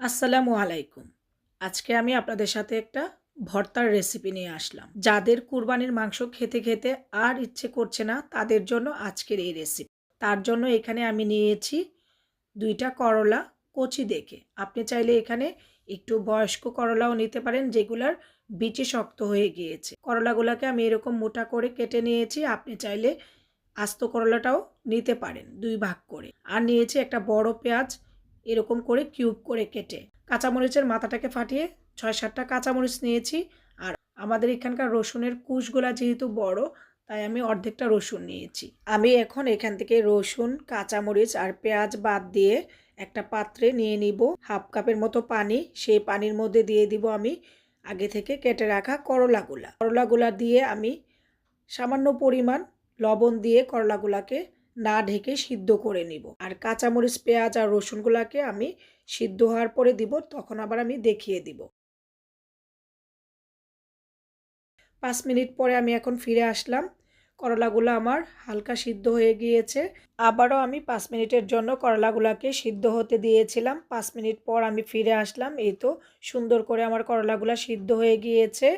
আসসালামু আলাইকুম। আজকে আমি আপনাদের সাথে একটা ভর্তার রেসিপি নিয়ে আসলাম। যাদের কুরবানির মাংস খেতে খেতে আর ইচ্ছে করছে না, তাদের জন্য আজকের এই রেসিপি তার জন্য এখানে আমি নিয়েছি দুইটা করলা কচি দেখে। আপনি চাইলে এখানে একটু বয়স্ক করলাও নিতে পারেন, যেগুলার বিচি শক্ত হয়ে গিয়েছে। করলাগুলোকে আমি এরকম মোটা করে কেটে নিয়েছি। আপনি চাইলে আস্ত করলাটাও নিতে পারেন, দুই ভাগ করে। আর নিয়েছি একটা বড় পেঁয়াজ এরকম করে কিউব করে কেটে। কাঁচামরিচের মাথাটাকে ফাটিয়ে ছয় সাতটা কাঁচামরিচ নিয়েছি আর আমাদের এখানকার রসুনের কুশগুলা যেহেতু বড়, তাই আমি অর্ধেকটা রসুন নিয়েছি। আমি এখন এখান থেকে রসুন, কাঁচামরিচ আর পেঁয়াজ বাদ দিয়ে একটা পাত্রে নিয়ে নিব। হাফ কাপের মতো পানি, সেই পানির মধ্যে দিয়ে দিব আমি আগে থেকে কেটে রাখা করলাগুলা। করলাগুলা দিয়ে আমি সামান্য পরিমাণ লবণ দিয়ে করলাগুলাকে না ঢেকে সিদ্ধ করে নিব। আর কাঁচামরিচ, পেঁয়াজ আর রসুনগুলাকে আমি সিদ্ধ হওয়ার পরে দিব, তখন আবার আমি দেখিয়ে দিব। পাঁচ মিনিট পরে আমি এখন ফিরে আসলাম। করলাগুলো আমার হালকা সিদ্ধ হয়ে গিয়েছে। আবারও আমি পাঁচ মিনিটের জন্য করলাগুলাকে সিদ্ধ হতে দিয়েছিলাম। পাঁচ মিনিট পর আমি ফিরে আসলাম। এই তো সুন্দর করে আমার করলাগুলা সিদ্ধ হয়ে গিয়েছে।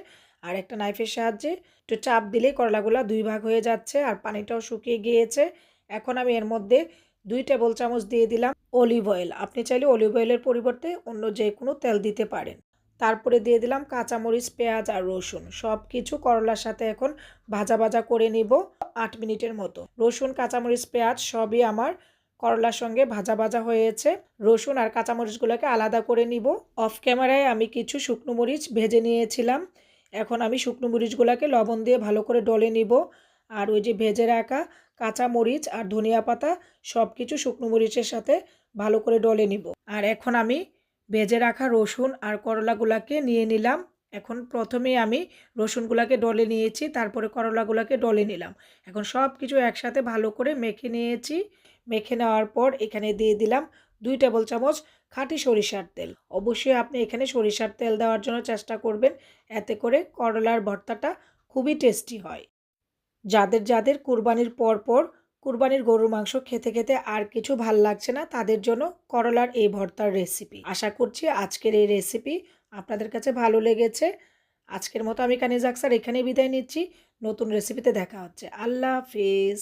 আর একটা নাইফের সাহায্যে একটু চাপ দিলেই করলাগুলা দুই ভাগ হয়ে যাচ্ছে আর পানিটাও শুকিয়ে গিয়েছে। এখন আমি এর মধ্যে দুই টেবিল চামচ দিয়ে দিলাম অলিভ অয়েল। আপনি চাইলে অলিভ অয়েলের পরিবর্তে অন্য যে কোনো তেল দিতে পারেন। তারপরে দিয়ে দিলাম কাঁচামরিচ, পেঁয়াজ আর রসুন। সব কিছু করলার সাথে এখন ভাজা ভাজা করে নিব আট মিনিটের মতো। রসুন, কাঁচামরিচ, পেঁয়াজ সবই আমার করলার সঙ্গে ভাজা ভাজা হয়েছে। রসুন আর কাঁচামরিচগুলোকে আলাদা করে নিব। অফ ক্যামেরায় আমি কিছু শুকনো মরিচ ভেজে নিয়েছিলাম। এখন আমি শুকনো মরিচগুলোকে লবণ দিয়ে ভালো করে ডলে নিব। আর ওই যে ভেজে রাখা কাঁচা মরিচ আর ধনিয়া পাতা সব কিছু শুকনো মরিচের সাথে ভালো করে ডলে নিব। আর এখন আমি ভেজে রাখা রসুন আর করলাগুলাকে নিয়ে নিলাম। এখন প্রথমে আমি রসুনগুলাকে ডলে নিয়েছি, তারপরে করলাগুলাকে ডলে নিলাম। এখন সব কিছু একসাথে ভালো করে মেখে নিয়েছি। মেখে নেওয়ার পর এখানে দিয়ে দিলাম দুই টেবিল চামচ খাঁটি সরিষার তেল। অবশ্যই আপনি এখানে সরিষার তেল দেওয়ার জন্য চেষ্টা করবেন, এতে করে করলার ভর্তাটা খুবই টেস্টি হয়। যাদের যাদের কুরবানির পরপর পর কুরবানির গরুর মাংস খেতে খেতে আর কিছু ভালো লাগছে না, তাদের জন্য করলার এই ভর্তার রেসিপি আশা করছি আজকের এই রেসিপি আপনাদের কাছে ভালো লেগেছে। আজকের মতো আমি কানিজ আকসার এখানেই বিদায় নিচ্ছি। নতুন রেসিপিতে দেখা হচ্ছে। আল্লাহ হাফিজ।